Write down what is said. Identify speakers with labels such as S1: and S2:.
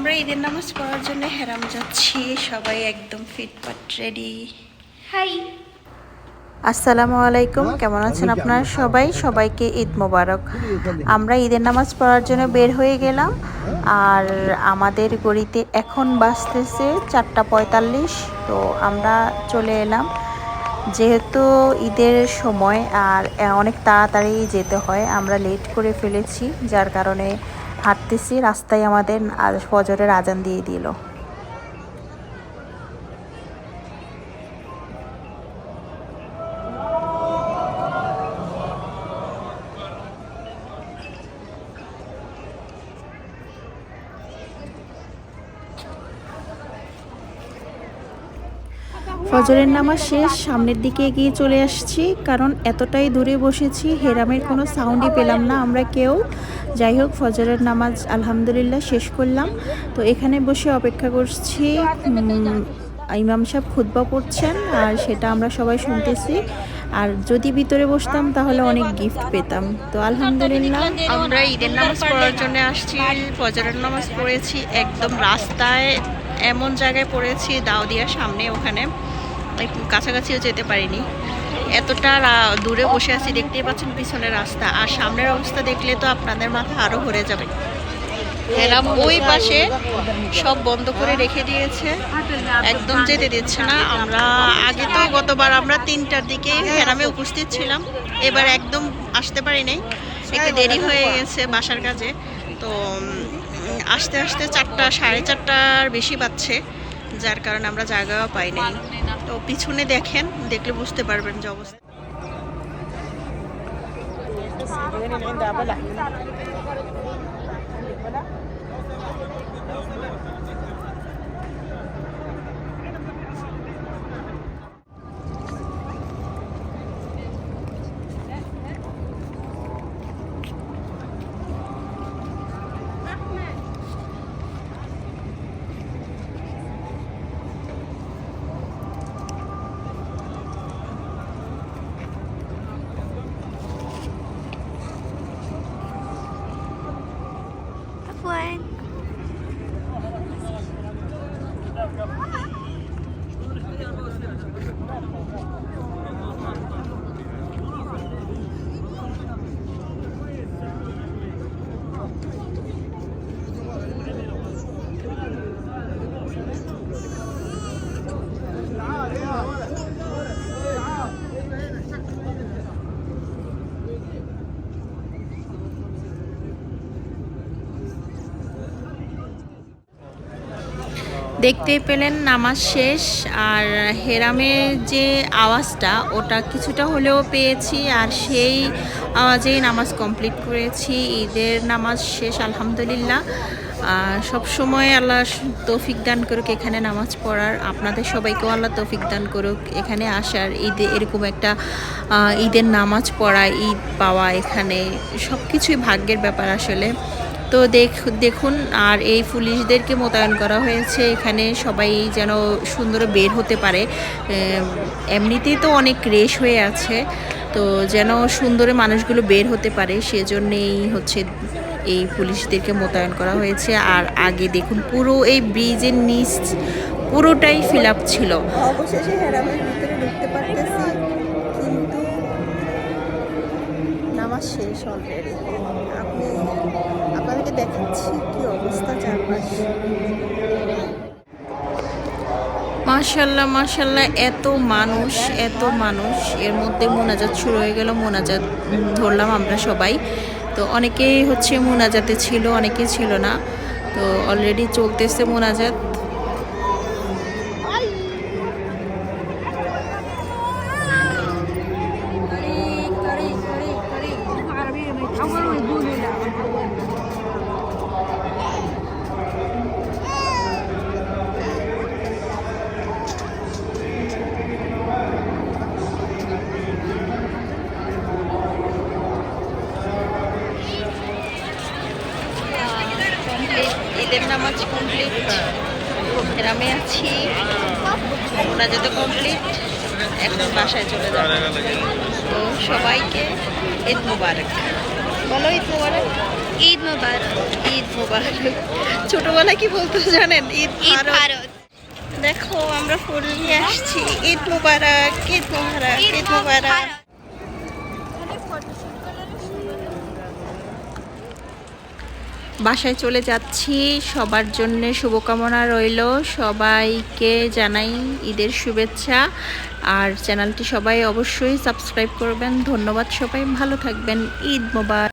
S1: আমরা ঈদের নামাজ পড়ার জন্য হেরাম যাচ্ছি। সবাই একদম ফিটফাট রেডি
S2: হাই
S1: আসসালামু আলাইকুম। কেমন আছেন আপনারা সবাই? সবাইকে ঈদ মোবারক। আমরা ঈদের নামাজ পড়ার জন্য বের হয়ে গেলাম। আর আমাদের গড়িতে এখন বাজতেছে চারটা পঁয়তাল্লিশ। তো আমরা চলে এলাম। যেহেতু ঈদের সময় আর অনেক তাড়াতাড়ি যেতে হয় আমরা লেট করে ফেলেছি যার কারণে হাঁটতেছি রাস্তায় আমাদের ফজরের আজান দিয়ে দিল। ফজরের নামাজ শেষ, সামনের দিকে এগিয়ে চলে আসছি, কারণ এতটাই দূরে বসেছি, হেরামের কোনো সাউন্ডই পেলাম না। আমরা কেউ, যাই হোক, ফজরের নামাজ আলহামদুলিল্লাহ শেষ করলাম। তো এখানে বসে অপেক্ষা করছি ইমাম সাহেব খুতবা পড়ছেন, আর সেটা আমরা সবাই শুনতেছি। আর যদি ভিতরে বসতাম, তাহলে অনেক গিফট পেতাম। তো আলহামদুলিল্লাহ। আমরা ঈদের নামাজ পড়ার জন্য আসছি, ফজরের নামাজ পড়েছি একদম রাস্তায়। এমন জায়গায় পড়েছি দাউদিয়ার সামনে, ওখানে। কাছাকাছিও যেতে পারিনি। এতটা দূরে বসে আছি, দেখতেই পাচ্ছেন পিছনের রাস্তা। আর সামনের অবস্থা দেখলে তো আপনাদের মাথা আরও ভরে যাবে। হেরাম ওই পাশে সব বন্ধ করে রেখে দিয়েছে। একদম যেতে দিচ্ছে না। আমরা আগে তো গতবার আমরা তিনটার দিকে হেরামে উপস্থিত ছিলাম। এবার একদম আসতে পারি নাই। একটু দেরি হয়ে গেছে বাসার কাজে। তো আসতে আসতে চারটা, সাড়ে চারটার বেশি বাজছে, যার কারণে আমরা জায়গাও পাই নাই তো পিছনে দেখেন, দেখলে বুঝতে পারবেন যে অবস্থা। দেখতেই পেলেন নামাজ শেষ, আর হেরামের যে আওয়াজটা, ওটা কিছুটা হলেও পেয়েছি, আর সেই আওয়াজেই নামাজ কমপ্লিট করেছি, ঈদের নামাজ শেষ, আলহামদুলিল্লাহ। সব সময় আল্লাহ তৌফিক দান করুক, এখানে নামাজ পড়ার। আপনাদের সবাইকেও আল্লাহ তৌফিক দান করুক, এখানে আসার, ঈদে এরকম একটা ঈদের নামাজ পড়া, ঈদ পাওয়া এখানে সব কিছুই ভাগ্যের ব্যাপার আসলে। তো দেখ, দেখুন, আর এই পুলিশদেরকে মোতায়েন করা হয়েছে। এখানে সবাই যেন সুন্দর বের হতে পারে। এমনিতেই তো অনেক রেশ হয়ে আছে। তো যেন সুন্দরে মানুষগুলো বের হতে পারে, সেজন্যেই হচ্ছে এই পুলিশদেরকে মোতায়েন করা হয়েছে। আর আগে দেখুন, পুরো এই ব্রিজের নিচ পুরোটাই ফিল আপ ছিল নামাজ শেষ অলরেডি। আপনি দেখাচ্ছি কি অবস্থা মাশাল্লাহ মাশাল্লাহ এত মানুষ এত মানুষ। এর মধ্যে মোনাজাত শুরু হয়ে গেল, মোনাজাত ধরলাম আমরা সবাই। তো অনেকেই হচ্ছে মোনাজাতে ছিল, অনেকেই ছিল না। তো অলরেডি চলতেছে মোনাজাত। ঈদের নামাজ কমপ্লিট গ্রামে আছি। ওরা মোনাজাত কমপ্লিট এখন বাসায় চলে যাব। তো সবাইকে ঈদ মুবারক। বলো ঈদ মুবারক।
S2: Eid Mubarak.
S1: ঈদ মুবারক। ছোটবেলায় কি বলতো জানেন? ঈদ
S2: ঈদ ভারত।
S1: দেখো আমরা ফুল নিয়ে আসছি। ঈদ মোবারক ঈদ মোবারক ঈদ মোবারক। বাসায় চলে যাচ্ছি। সবার জন্য শুভকামনা রইল। সবাইকে জানাই ঈদের শুভেচ্ছা। আর চ্যানেলটি সবাই অবশ্যই সাবস্ক্রাইব করবেন। ধন্যবাদ সবাই। ভালো থাকবেন। ঈদ মোবারক।